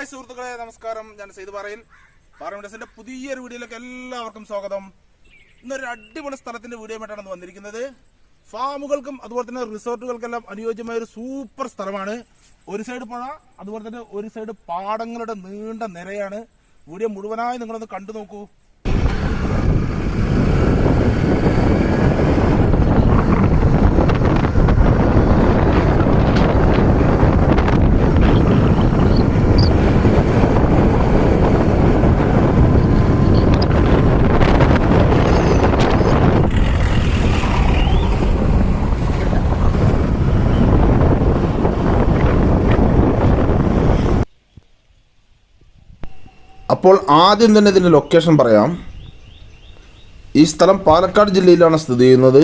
Hi സുഹൃത്തുക്കളെ നമസ്കാരം. ഞാൻ സെയ്ത് പറയിൽ. പാറമിഡസിന്റെ പുതിയൊരു വീഡിയോയിലേക്ക് എല്ലാവർക്കും സ്വാഗതം. ഇന്നൊരു അടിപൊളി സ്ഥലത്തിന്റെ വീഡിയോ ആയിട്ടാണ് വന്നിരിക്കുന്നത്. ഫാമുകൾക്കും അതുപോലെ തന്നെ റിസോർട്ടുകൾക്കെല്ലാം അനുയോജ്യമായ ഒരു സൂപ്പർ സ്ഥലമാണ്. ഒരു സൈഡ് പുഴ അതുപോലെ തന്നെ ഒരു സൈഡ് പാടങ്ങളുടെ നീണ്ട നിരയാണ്. വീഡിയോ മുഴുവനായി നിങ്ങളൊന്ന് കണ്ടു നോക്കൂ. അപ്പോൾ ആദ്യം തന്നെ ഇതിന്റെ ലൊക്കേഷൻ പറയാം. ഈ സ്ഥലം പാലക്കാട് ജില്ലയിലാണ് സ്ഥിതി ചെയ്യുന്നത്.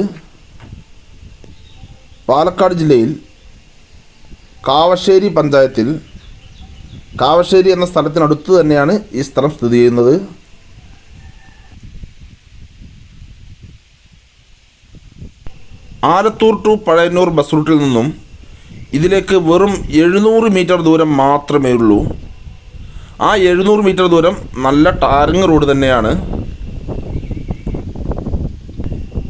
പാലക്കാട് ജില്ലയിൽ കാവശ്ശേരി പഞ്ചായത്തിൽ കാവശ്ശേരി എന്ന സ്ഥലത്തിനടുത്ത് തന്നെയാണ് ഈ സ്ഥലം സ്ഥിതി ചെയ്യുന്നത്. ആലത്തൂർ ടു പഴയന്നൂർ ബസ് റൂട്ടിൽ നിന്നും ഇതിലേക്ക് വെറും എഴുന്നൂറ് മീറ്റർ ദൂരം മാത്രമേ ഉള്ളൂ. ആ എഴുന്നൂറ് മീറ്റർ ദൂരം നല്ല ടാറിങ് റോഡ് തന്നെയാണ്.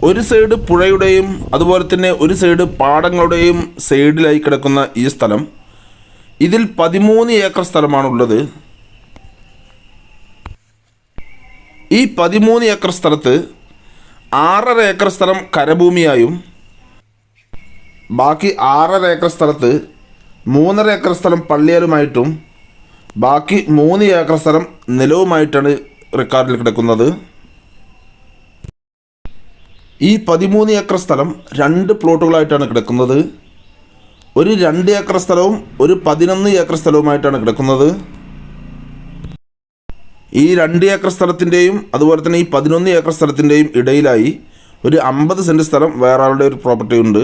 ഒരു സൈഡ് പുഴയുടെയും അതുപോലെ തന്നെ ഒരു സൈഡ് പാടങ്ങളുടെയും സൈഡിലായി കിടക്കുന്ന ഈ സ്ഥലം. ഇതിൽ പതിമൂന്ന് ഏക്കർ സ്ഥലമാണുള്ളത്. ഈ പതിമൂന്ന് ഏക്കർ സ്ഥലത്ത് ആറര ഏക്കർ സ്ഥലം കരഭൂമിയായും ബാക്കി ആറര ഏക്കർ സ്ഥലത്ത് മൂന്നര ഏക്കർ സ്ഥലം പള്ളിയാലുമായിട്ടും ബാക്കി മൂന്ന് ഏക്കർ സ്ഥലം നിലവുമായിട്ടാണ് റെക്കോർഡിൽ കിടക്കുന്നത്. ഈ പതിമൂന്ന് ഏക്കർ സ്ഥലം രണ്ട് പ്ലോട്ടുകളായിട്ടാണ് കിടക്കുന്നത്. ഒരു രണ്ട് ഏക്കർ സ്ഥലവും ഒരു പതിനൊന്ന് ഏക്കർ സ്ഥലവുമായിട്ടാണ് കിടക്കുന്നത്. ഈ രണ്ട് ഏക്കർ സ്ഥലത്തിന്റെയും അതുപോലെ തന്നെ ഈ പതിനൊന്ന് ഏക്കർ സ്ഥലത്തിന്റെയും ഇടയിലായി ഒരു അമ്പത് സെന്റ് സ്ഥലം വേറെ ആളുടെ ഒരു പ്രോപ്പർട്ടി ഉണ്ട്.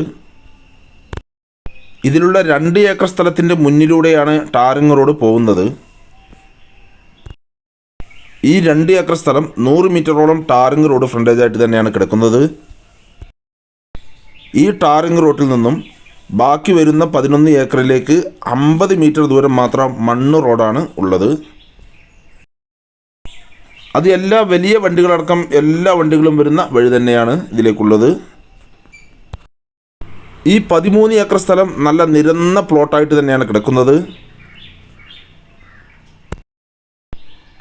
ഇതിലുള്ള രണ്ട് ഏക്കർ സ്ഥലത്തിന്റെ മുന്നിലൂടെയാണ് ടാറിങ് റോഡ് പോകുന്നത്. ഈ രണ്ട് ഏക്കർ സ്ഥലം നൂറ് മീറ്ററോളം ടാറിങ് റോഡ് ഫ്രണ്ടേജായിട്ട് തന്നെയാണ് കിടക്കുന്നത്. ഈ ടാറിങ് റോഡിൽ നിന്നും ബാക്കി വരുന്ന പതിനൊന്ന് ഏക്കറിലേക്ക് അമ്പത് മീറ്റർ ദൂരം മാത്രം മണ്ണ് റോഡാണ് ഉള്ളത്. അത് എല്ലാ വലിയ വണ്ടികളടക്കം എല്ലാ വണ്ടികളും വരുന്ന വഴി തന്നെയാണ് ഇതിലേക്കുള്ളത്. ഈ പതിമൂന്ന് ഏക്കർ സ്ഥലം നല്ല നിരന്ന പ്ലോട്ടായിട്ട് തന്നെയാണ് കിടക്കുന്നത്.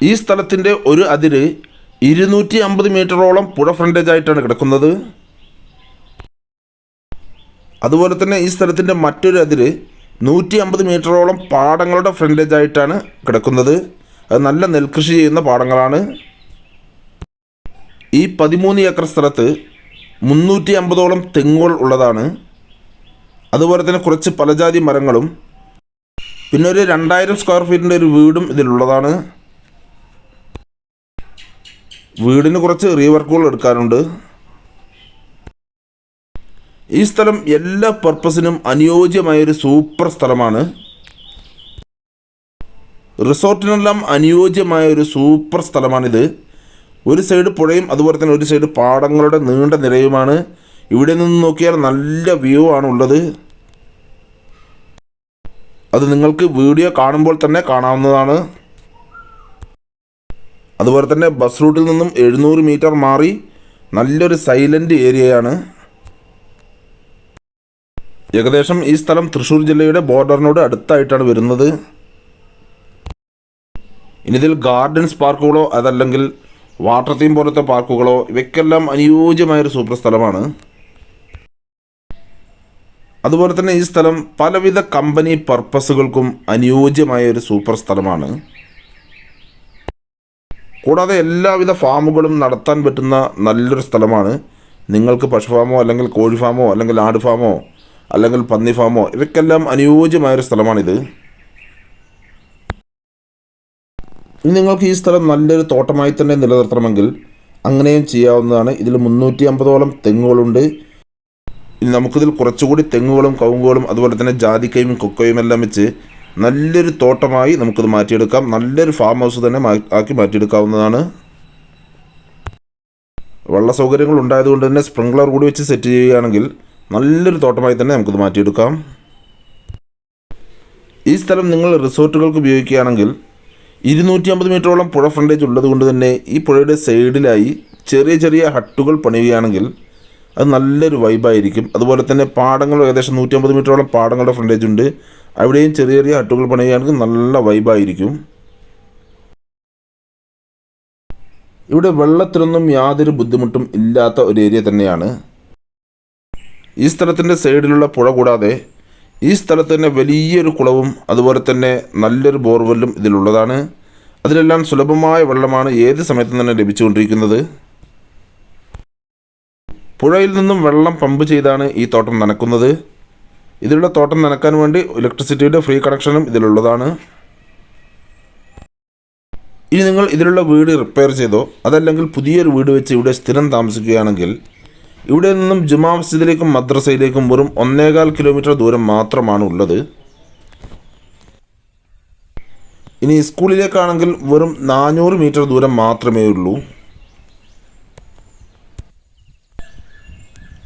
ഈ സ്ഥലത്തിന്റെ ഒരു അതിര് ഇരുന്നൂറ്റി അമ്പത് മീറ്ററോളം പുഴ ഫ്രണ്ടേജ് ആയിട്ടാണ് കിടക്കുന്നത്. അതുപോലെ തന്നെ ഈ സ്ഥലത്തിന്റെ മറ്റൊരു അതിര് നൂറ്റി അമ്പത് മീറ്ററോളം പാടങ്ങളുടെ ഫ്രണ്ടേജ് ആയിട്ടാണ് കിടക്കുന്നത്. അത് നല്ല നെൽകൃഷി ചെയ്യുന്ന പാടങ്ങളാണ്. ഈ പതിമൂന്ന് ഏക്കർ സ്ഥലത്ത് മുന്നൂറ്റി അമ്പതോളം തെങ്ങുകൾ ഉള്ളതാണ്. അതുപോലെ തന്നെ കുറച്ച് പലജാതി മരങ്ങളും. പിന്നെ ഒരു രണ്ടായിരം സ്ക്വയർ ഫീറ്റിന്റെ ഒരു വീടും ഇതിലുള്ളതാണ്. വീടിന് കുറച്ച് റീവർക്കുകൾ എടുക്കാനുണ്ട്. ഈ സ്ഥലം എല്ലാ പർപ്പസിനും അനുയോജ്യമായ ഒരു സൂപ്പർ സ്ഥലമാണ്. റിസോർട്ടിനെല്ലാം അനുയോജ്യമായ ഒരു സൂപ്പർ സ്ഥലമാണിത്. ഒരു സൈഡ് പുഴയും അതുപോലെ തന്നെ ഒരു സൈഡ് പാടങ്ങളുടെ നീണ്ട നിരയുമാണ്. ഇവിടെ നിന്ന് നോക്കിയാൽ നല്ല വ്യൂ ആണ് ഉള്ളത് അത് നിങ്ങൾക്ക് വീഡിയോ കാണുമ്പോൾ തന്നെ കാണാവുന്നതാണ്. അതുപോലെ തന്നെ ബസ് റൂട്ടിൽ നിന്നും എഴുന്നൂറ് മീറ്റർ മാറി നല്ലൊരു സൈലന്റ് ഏരിയയാണ്. ഏകദേശം ഈ സ്ഥലം തൃശ്ശൂർ ജില്ലയുടെ ബോർഡറിനോട് അടുത്തായിട്ടാണ് വരുന്നത്. ഇനി ഇതിൽ ഗാർഡൻസ് പാർക്കുകളോ അതല്ലെങ്കിൽ വാട്ടർ തീം പോലത്തെ പാർക്കുകളോ ഇവയ്ക്കെല്ലാം അനുയോജ്യമായൊരു സൂപ്പർ സ്ഥലമാണ്. അതുപോലെ തന്നെ ഈ സ്ഥലം പലവിധ കമ്പനി പർപ്പസുകൾക്കും അനുയോജ്യമായ ഒരു സൂപ്പർ സ്ഥലമാണ്. കൂടാതെ എല്ലാവിധ ഫാമുകളും നടത്താൻ പറ്റുന്ന നല്ലൊരു സ്ഥലമാണ്. നിങ്ങൾക്ക് പശു ഫാമോ അല്ലെങ്കിൽ കോഴി ഫാമോ അല്ലെങ്കിൽ ആട് ഫാമോ അല്ലെങ്കിൽ പന്നി ഫാമോ ഇവയ്ക്കെല്ലാം അനുയോജ്യമായൊരു സ്ഥലമാണിത്. ഇനി നിങ്ങൾക്ക് ഈ സ്ഥലം നല്ലൊരു തോട്ടമായി തന്നെ നിലനിർത്തണമെങ്കിൽ അങ്ങനെയും ചെയ്യാവുന്നതാണ്. ഇതിൽ മുന്നൂറ്റി അമ്പതോളം തെങ്ങുകളുണ്ട്. ഇനി നമുക്കിതിൽ കുറച്ചുകൂടി തെങ്ങുകളും കവുങ്ങുകളും അതുപോലെ തന്നെ ജാതിക്കയും കൊക്കയും എല്ലാം വെച്ച് നല്ലൊരു തോട്ടമായി നമുക്കിത് മാറ്റിയെടുക്കാം. നല്ലൊരു ഫാം ഹൗസ് തന്നെ ആക്കി മാറ്റിയെടുക്കാവുന്നതാണ്. വെള്ള സൗകര്യങ്ങൾ ഉണ്ടായതുകൊണ്ട് തന്നെ സ്പ്രിംഗ്ലർ കൂടി വെച്ച് സെറ്റ് ചെയ്യുകയാണെങ്കിൽ നല്ലൊരു തോട്ടമായി തന്നെ നമുക്കിത് മാറ്റിയെടുക്കാം. ഈ സ്ഥലം നിങ്ങൾ റിസോർട്ടുകൾക്ക് ഉപയോഗിക്കുകയാണെങ്കിൽ ഇരുന്നൂറ്റി അമ്പത് മീറ്ററോളം പുഴ ഫ്രണ്ടേജ് ഉള്ളതുകൊണ്ട് തന്നെ ഈ പുഴയുടെ സൈഡിലായി ചെറിയ ചെറിയ ഹട്ടുകൾ പണിയുകയാണെങ്കിൽ അത് നല്ലൊരു വൈബായിരിക്കും അതുപോലെ തന്നെ പാടങ്ങൾ ഏകദേശം നൂറ്റമ്പത് മീറ്ററോളം പാടങ്ങളുടെ ഫ്രണ്ടേജ് ഉണ്ട്. അവിടെയും ചെറിയ ചെറിയ ഹട്ടുകൾ പണിയുകയാണെങ്കിൽ നല്ല വൈബായിരിക്കും ഇവിടെ വെള്ളത്തിനൊന്നും യാതൊരു ബുദ്ധിമുട്ടും ഇല്ലാത്ത ഒരു ഏരിയ തന്നെയാണ്. ഈ സ്ഥലത്തിന്റെ സൈഡിലുള്ള പുഴ കൂടാതെ ഈ സ്ഥലത്ത് തന്നെ വലിയൊരു കുളവും അതുപോലെ തന്നെ നല്ലൊരു ബോർവെല്ലും ഇതിലുള്ളതാണ്. അതിലെല്ലാം സുലഭമായ വെള്ളമാണ് ഏത് സമയത്തും തന്നെ ലഭിച്ചുകൊണ്ടിരിക്കുന്നത്. പുഴയിൽ നിന്നും വെള്ളം പമ്പ് ചെയ്താണ് ഈ തോട്ടം നനക്കുന്നത്. ഇതിലുള്ള തോട്ടം നനക്കാൻ വേണ്ടി ഇലക്ട്രിസിറ്റിയുടെ ഫ്രീ കണക്ഷനും ഇതിലുള്ളതാണ്. ഇനി നിങ്ങൾ ഇതിലുള്ള വീട് റിപ്പയർ ചെയ്തോ അതല്ലെങ്കിൽ പുതിയൊരു വീട് വെച്ച് ഇവിടെ സ്ഥിരം താമസിക്കുകയാണെങ്കിൽ ഇവിടെ നിന്നും ജുമാ മസ്ജിദിലേക്കും മദ്രസയിലേക്കും വെറും ഒന്നേകാൽ കിലോമീറ്റർ ദൂരം മാത്രമാണ് ഉള്ളത്. ഇനി സ്കൂളിലേക്കാണെങ്കിൽ വെറും നാനൂറ് മീറ്റർ ദൂരം മാത്രമേ ഉള്ളൂ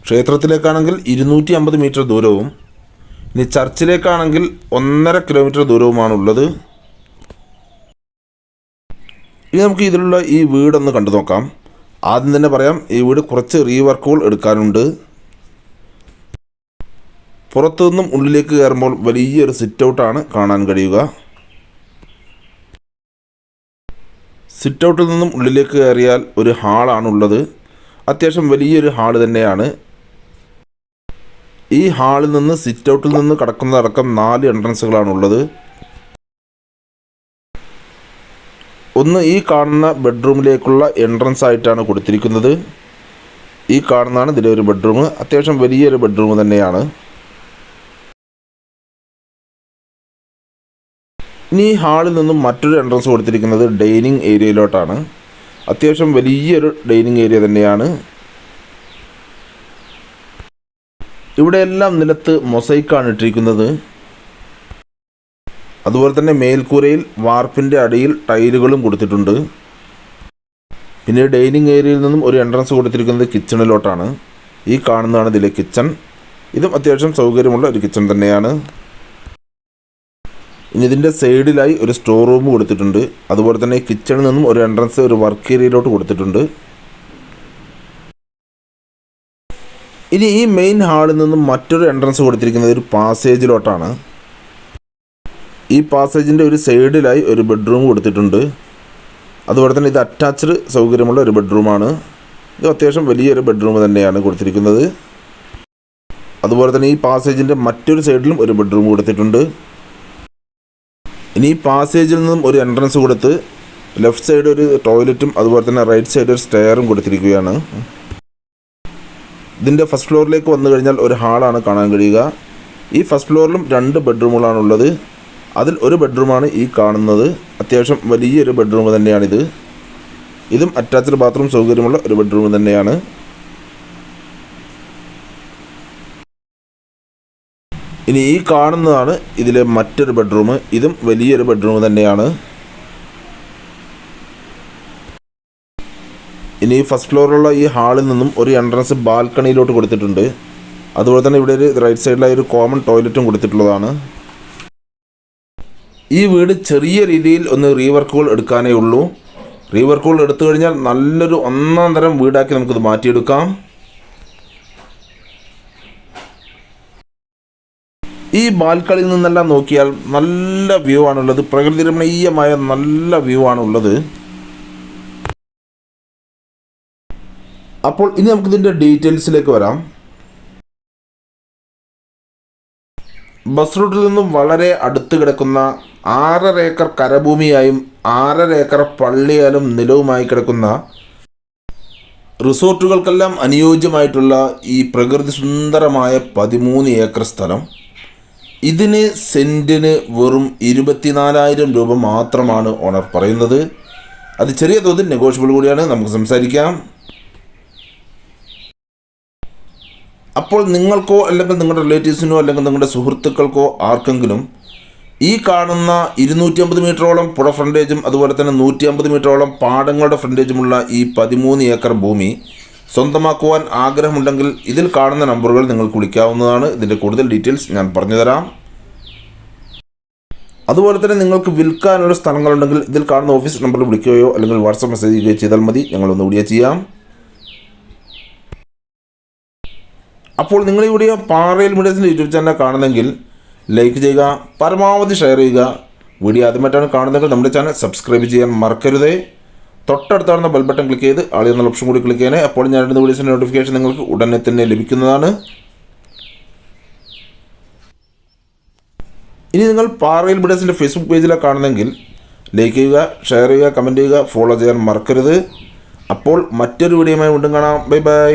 ക്ഷേത്രത്തിലേക്കാണെങ്കിൽ ഇരുന്നൂറ്റി അമ്പത് മീറ്റർ ദൂരവും ഇനി ചർച്ചിലേക്കാണെങ്കിൽ ഒന്നര കിലോമീറ്റർ ദൂരവുമാണ് ഉള്ളത് ഇനി നമുക്ക് ഇതിലുള്ള ഈ വീടൊന്ന് കണ്ടു നോക്കാം. ആദ്യം തന്നെ പറയാം ഈ വീട് കുറച്ച് റീവർക്കുകൾ എടുക്കാനുണ്ട്. പുറത്തു നിന്നും ഉള്ളിലേക്ക് കയറുമ്പോൾ വലിയൊരു സിറ്റ് ഔട്ടാണ് കാണാൻ കഴിയുക. സിറ്റ് ഔട്ടിൽ നിന്നും ഉള്ളിലേക്ക് കയറിയാൽ ഒരു ഹാളാണുള്ളത്. അത്യാവശ്യം വലിയൊരു ഹാൾ തന്നെയാണ്. ഈ ഹാളിൽ നിന്ന് സിറ്റ് ഔട്ടിൽ നിന്ന് കടക്കുന്നതടക്കം നാല് എൻട്രൻസുകളാണ് ഉള്ളത് ഒന്ന് ഈ കാണുന്ന ബെഡ്റൂമിലേക്കുള്ള എൻട്രൻസ് ആയിട്ടാണ് കൊടുത്തിരിക്കുന്നത്. ഈ കാണുന്നതാണ് ഇതിലെ ഒരു ബെഡ്റൂം അത്യാവശ്യം വലിയൊരു ബെഡ്റൂം തന്നെയാണ്. ഇനി ഈ ഹാളിൽ നിന്നും മറ്റൊരു എൻട്രൻസ് കൊടുത്തിരിക്കുന്നത് ഡൈനിങ് ഏരിയയിലോട്ടാണ്. അത്യാവശ്യം വലിയൊരു ഡൈനിങ് ഏരിയ തന്നെയാണ്. ഇവിടെയെല്ലാം നിലത്ത് മൊസൈക്കാണ് ഇട്ടിരിക്കുന്നത്. അതുപോലെ തന്നെ മേൽക്കൂരയിൽ വാർപ്പിന്റെ അടിയിൽ ടൈലുകളും കൊടുത്തിട്ടുണ്ട്. പിന്നെ ഡൈനിങ് ഏരിയയിൽ നിന്നും ഒരു എൻട്രൻസ് കൊടുത്തിരിക്കുന്നത് കിച്ചണിലോട്ടാണ്. ഈ കാണുന്നതാണ് ഇതിലെ കിച്ചൺ. ഇതും അത്യാവശ്യം സൗകര്യമുള്ള ഒരു കിച്ചൺ തന്നെയാണ്. ഇനി ഇതിന്റെ സൈഡിലായി ഒരു സ്റ്റോർ റൂം കൊടുത്തിട്ടുണ്ട്. അതുപോലെ തന്നെ കിച്ചണിൽ നിന്നും ഒരു എൻട്രൻസ് ഒരു വർക്ക് ഏരിയയിലോട്ട് കൊടുത്തിട്ടുണ്ട്. ഇനി ഈ മെയിൻ ഹാളിൽ നിന്നും മറ്റൊരു എൻട്രൻസ് കൊടുത്തിരിക്കുന്നത് ഒരു പാസേജിലോട്ടാണ് ഈ പാസേജിന്റെ ഒരു സൈഡിലായി ഒരു ബെഡ്റൂം കൊടുത്തിട്ടുണ്ട്. അതുപോലെ തന്നെ ഇത് അറ്റാച്ച്ഡ് സൗകര്യമുള്ള ഒരു ബെഡ്റൂമാണ് ഇത് അത്യാവശ്യം വലിയൊരു ബെഡ്റൂം തന്നെയാണ് കൊടുത്തിരിക്കുന്നത്. അതുപോലെ തന്നെ ഈ പാസേജിന്റെ മറ്റൊരു സൈഡിലും ഒരു ബെഡ്റൂം കൊടുത്തിട്ടുണ്ട്. ഇനി ഈ പാസേജിൽ നിന്നും ഒരു എൻട്രൻസ് കൊടുത്ത് ലെഫ്റ്റ് സൈഡ് ഒരു ടോയ്ലറ്റും അതുപോലെ തന്നെ റൈറ്റ് സൈഡ് ഒരു സ്റ്റെയറും കൊടുത്തിരിക്കുകയാണ്. ഇതിന്റെ ഫസ്റ്റ് ഫ്ലോറിലേക്ക് വന്നു കഴിഞ്ഞാൽ ഒരു ഹാളാണ് കാണാൻ കഴിയുക. ഈ ഫസ്റ്റ് ഫ്ലോറിലും രണ്ട് ബെഡ്റൂമുകളാണ് ഉള്ളത് അതിൽ ഒരു ബെഡ്റൂമാണ് ഈ കാണുന്നത്. അത്യാവശ്യം വലിയൊരു ബെഡ്റൂം തന്നെയാണിത്. ഇതും അറ്റാച്ച്ഡ് ബാത്റൂം സൗകര്യമുള്ള ഒരു ബെഡ്റൂം തന്നെയാണ്. ഇനി ഈ കാണുന്നതാണ് ഇതിലെ മറ്റൊരു ബെഡ്റൂം. ഇതും വലിയൊരു ബെഡ്റൂം തന്നെയാണ്. ഇനി ഫസ്റ്റ് ഫ്ലോറിലുള്ള ഈ ഹാളിൽ നിന്നും ഒരു എൻട്രൻസ് ബാൽക്കണിയിലോട്ട് കൊടുത്തിട്ടുണ്ട്. അതുപോലെ തന്നെ ഇവിടെ ഒരു റൈറ്റ് സൈഡിലായി ഒരു കോമൺ ടോയ്ലറ്റും കൊടുത്തിട്ടുള്ളതാണ്. ഈ വീട് ചെറിയ രീതിയിൽ ഒന്ന് റീവർക്കുകൾ എടുക്കാനേ ഉള്ളൂ. റീവർക്കുകൾ എടുത്തു കഴിഞ്ഞാൽ നല്ലൊരു ഒന്നാം തരം വീടാക്കി നമുക്കിത് മാറ്റിയെടുക്കാം. ഈ ബാൽക്കണിയിൽ നിന്നെല്ലാം നോക്കിയാൽ നല്ല വ്യൂ ആണുള്ളത്. പ്രകൃതിരമണീയമായ നല്ല വ്യൂ ആണുള്ളത്. അപ്പോൾ ഇനി നമുക്ക് നമുക്കിതിന്റെ ഡീറ്റെയിൽസിലേക്ക് വരാം. ബസ് റൂട്ടിൽ നിന്നും വളരെ അടുത്ത് കിടക്കുന്ന ആറര ഏക്കർ കരഭൂമിയായും ആറര ഏക്കർ പള്ളിയാലും നിലവുമായി കിടക്കുന്ന റിസോർട്ടുകൾക്കെല്ലാം അനുയോജ്യമായിട്ടുള്ള ഈ പ്രകൃതി സുന്ദരമായ പതിമൂന്ന് ഏക്കർ സ്ഥലം. ഇതിന് സെന്റിന് വെറും ഇരുപത്തിനാലായിരം രൂപ മാത്രമാണ് ഓണർ പറയുന്നത്. അത് ചെറിയ തോതിൽ നെഗോഷ്യബിൾ കൂടിയാണ്. നമുക്ക് സംസാരിക്കാം. അപ്പോൾ നിങ്ങൾക്കോ അല്ലെങ്കിൽ നിങ്ങളുടെ റിലേറ്റീവ്സിനോ അല്ലെങ്കിൽ നിങ്ങളുടെ സുഹൃത്തുക്കൾക്കോ ആർക്കെങ്കിലും ഈ കാണുന്ന ഇരുന്നൂറ്റി അമ്പത് മീറ്ററോളം പുഴ ഫ്രണ്ടേജും അതുപോലെ തന്നെ നൂറ്റി അമ്പത് മീറ്ററോളം പാടങ്ങളുടെ ഫ്രണ്ടേജുമുള്ള ഈ പതിമൂന്ന് ഏക്കർ ഭൂമി സ്വന്തമാക്കുവാൻ ആഗ്രഹമുണ്ടെങ്കിൽ ഇതിൽ കാണുന്ന നമ്പറുകൾ നിങ്ങൾക്ക് വിളിക്കാവുന്നതാണ്. ഇതിന്റെ കൂടുതൽ ഡീറ്റെയിൽസ് ഞാൻ പറഞ്ഞുതരാം. അതുപോലെ തന്നെ നിങ്ങൾക്ക് വിൽക്കാനുള്ള സ്ഥലങ്ങളുണ്ടെങ്കിൽ ഇതിൽ കാണുന്ന ഓഫീസ് നമ്പറിൽ വിളിക്കുകയോ അല്ലെങ്കിൽ വാട്സപ്പ് മെസ്സേജ് ചെയ്യുകയോ ചെയ്താൽ മതി. ഞങ്ങളൊന്ന് ചെയ്യാം. അപ്പോൾ നിങ്ങൾ വീഡിയോ പാറയിൽ മീഡിയസിന്റെ യൂട്യൂബ് ചാനൽ കാണുന്നെങ്കിൽ ലൈക്ക് ചെയ്യുക പരമാവധി ഷെയർ ചെയ്യുക. വീഡിയോ ആദ്യമായിട്ടാണ് കാണുന്നതെങ്കിൽ നമ്മുടെ ചാനൽ സബ്സ്ക്രൈബ് ചെയ്യാൻ മറക്കരുതേ. തൊട്ടടുത്താണെന്ന ബെൽ ബട്ടൺ ക്ലിക്ക് ചെയ്ത് ആളി എന്നുള്ള ഓപ്ഷൻ കൂടി ക്ലിക്ക് ചെയ്യാനേ അപ്പോൾ ഞാൻ രണ്ട് വീഡിയോസിന്റെ നോട്ടിഫിക്കേഷൻ നിങ്ങൾക്ക് ഉടനെ തന്നെ ലഭിക്കുന്നതാണ്. ഇനി നിങ്ങൾ പാറയിൽ മീഡിയസിന്റെ ഫേസ്ബുക്ക് പേജിലാണ് കാണുന്നെങ്കിൽ ലൈക്ക് ചെയ്യുക ഷെയർ ചെയ്യുക കമന്റ് ചെയ്യുക ഫോളോ ചെയ്യാൻ മറക്കരുത്. അപ്പോൾ മറ്റൊരു വീഡിയോയുമായി വീണ്ടും കാണാം. Bye bye